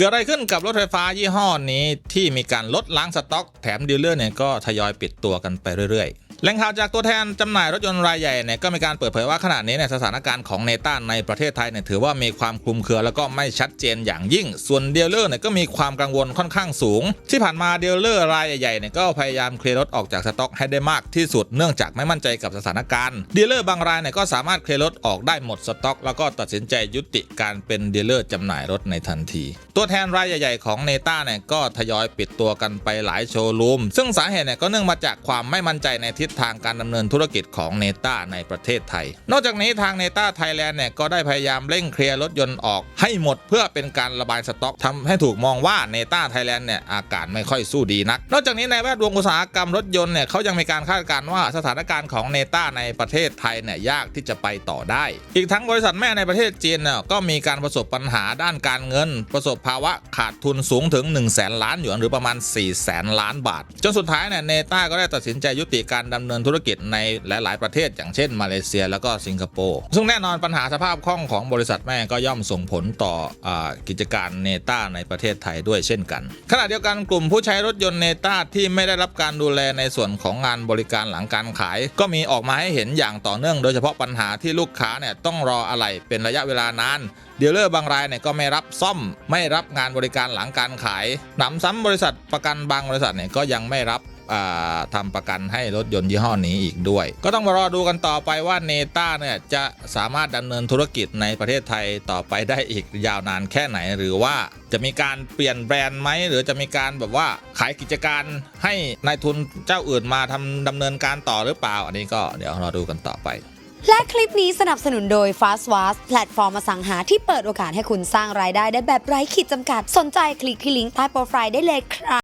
เกิดอะไรขึ้นกับรถไฟฟ้ายี่ห้อนี้ที่มีการลดล้างสต็อก แถมดีลเลอร์เนี่ยก็ทยอยปิดตัวกันไปเรื่อยๆ แหล่งข่าวจากตัวแทนจำหน่ายรถยนต์รายใหญ่เนี่ยก็มีการเปิดเผยว่าขณะนี้เนี่ยสถานการณ์ของเนต้าในประเทศไทยเนี่ยถือว่ามีความคลุมเครือ แล้วก็ไม่ชัดเจนอย่างยิ่ง ส่วนเดลเลอร์เนี่ยก็มีความกังวลค่อนข้างสูง ที่ผ่านมาเดลเลอร์รายใหญ่ๆเนี่ยก็พยายามเคลียร์รถออกจากสต็อกให้ได้มากที่สุดเนื่องจากไม่มั่นใจกับสถานการณ์เดลเลอร์บางรายเนี่ยก็สามารถเคลียร์รถออกได้หมดสต็อก แล้วก็ตัดสินใจยุติการเป็นเดลเลอร์จำหน่ายรถในทันที ตัวแทนรายใหญ่ๆของเนต้าเนี่ยก็ทยอยปิดตัวกันไปหลายโชว์รูมซึ่งสาเหตุเนี่ยก็เนื่องมาจากความไม่มั่นใจในทิศทางการดำเนินธุรกิจของเนต้าในประเทศไทย นอกจากนี้ทางเนต้าไทยแลนด์เนี่ยก็ได้พยายามเร่งเคลียร์รถยนต์ออกให้หมดเพื่อเป็นการระบายสต็อกทำให้ถูกมองว่าเนต้าไทยแลนด์เนี่ยอาการไม่ค่อยสู้ดีนัก นอกจากนี้ในแวดวงอุตสาหกรรมรถยนต์เนี่ยเขายังมีการคาดการณ์ว่าสถานการณ์ของเนต้าในประเทศไทยเนี่ยยากที่จะไปต่อได้ อีกทั้งบริษัทแม่ในประเทศจีนเนี่ยก็มีการประสบปัญหาด้านการเงิน ประสบภาวะขาดทุนสูงถึง 1 0 0 0 0แสนล้านหยวนหรือประมาณ4 0 0แสนล้านบาท จนสุดท้ายเนี่ยเนต้าก็ได้ตัดสินใจยุติการดำเนินธุรกิจในหลาย ๆ ประเทศ อย่างเช่นมาเลเซียแล้วก็สิงคโปร์ซึ่งแน่นอนปัญหาสภาพคล่องของบริษัทแม่ก็ย่อมส่งผลต่ออกิจการเนต้าในประเทศไทยด้วยเช่นกัน ขณะเดียวกันกลุ่มผู้ใช้รถยนต์เนต้าที่ไม่ได้รับการดูแลในส่วนของงานบริการหลังการขาย ก็มีออกมาให้เห็นอย่างต่อเนื่อง โดยเฉพาะปัญหาที่ลูกค้าเนี่ยต้องรออะไรเป็นระยะเวลานานดีลเลอร์บางรายเนี่ยก็ไม่รับซ่อมไม่รับงานบริการหลังการขายหนำซ้ำบริษัทประกันบางบริษัทเนี่ยก็ยังไม่รับ อ่าทำประกันให้รถยนต์ยี่ห้อนี้อีกด้วย ก็ต้องมารอดูกันต่อไปว่าเนต้าเนี่ยจะสามารถดำเนินธุรกิจในประเทศไทยต่อไปได้อีกยาวนานแค่ไหนหรือว่าจะมีการเปลี่ยนแบรนด์ไหมหรือจะมีการแบบว่าขายกิจการให้นายทุนเจ้าอื่นมาทำดำเนินการต่อหรือเปล่า อันนี้ก็เดี๋ยวรอดูกันต่อไปและคลิปนี้สนับสนุนโดย Fast w a s แพลตฟอร์มอสังหาที่เปิดโอกาสให้คุณสร้างรายได้ได้แบบไร้ขีดจำกัด สนใจคลิกที่ลิงก์ใต้โปรไฟล์ได้เลยครับ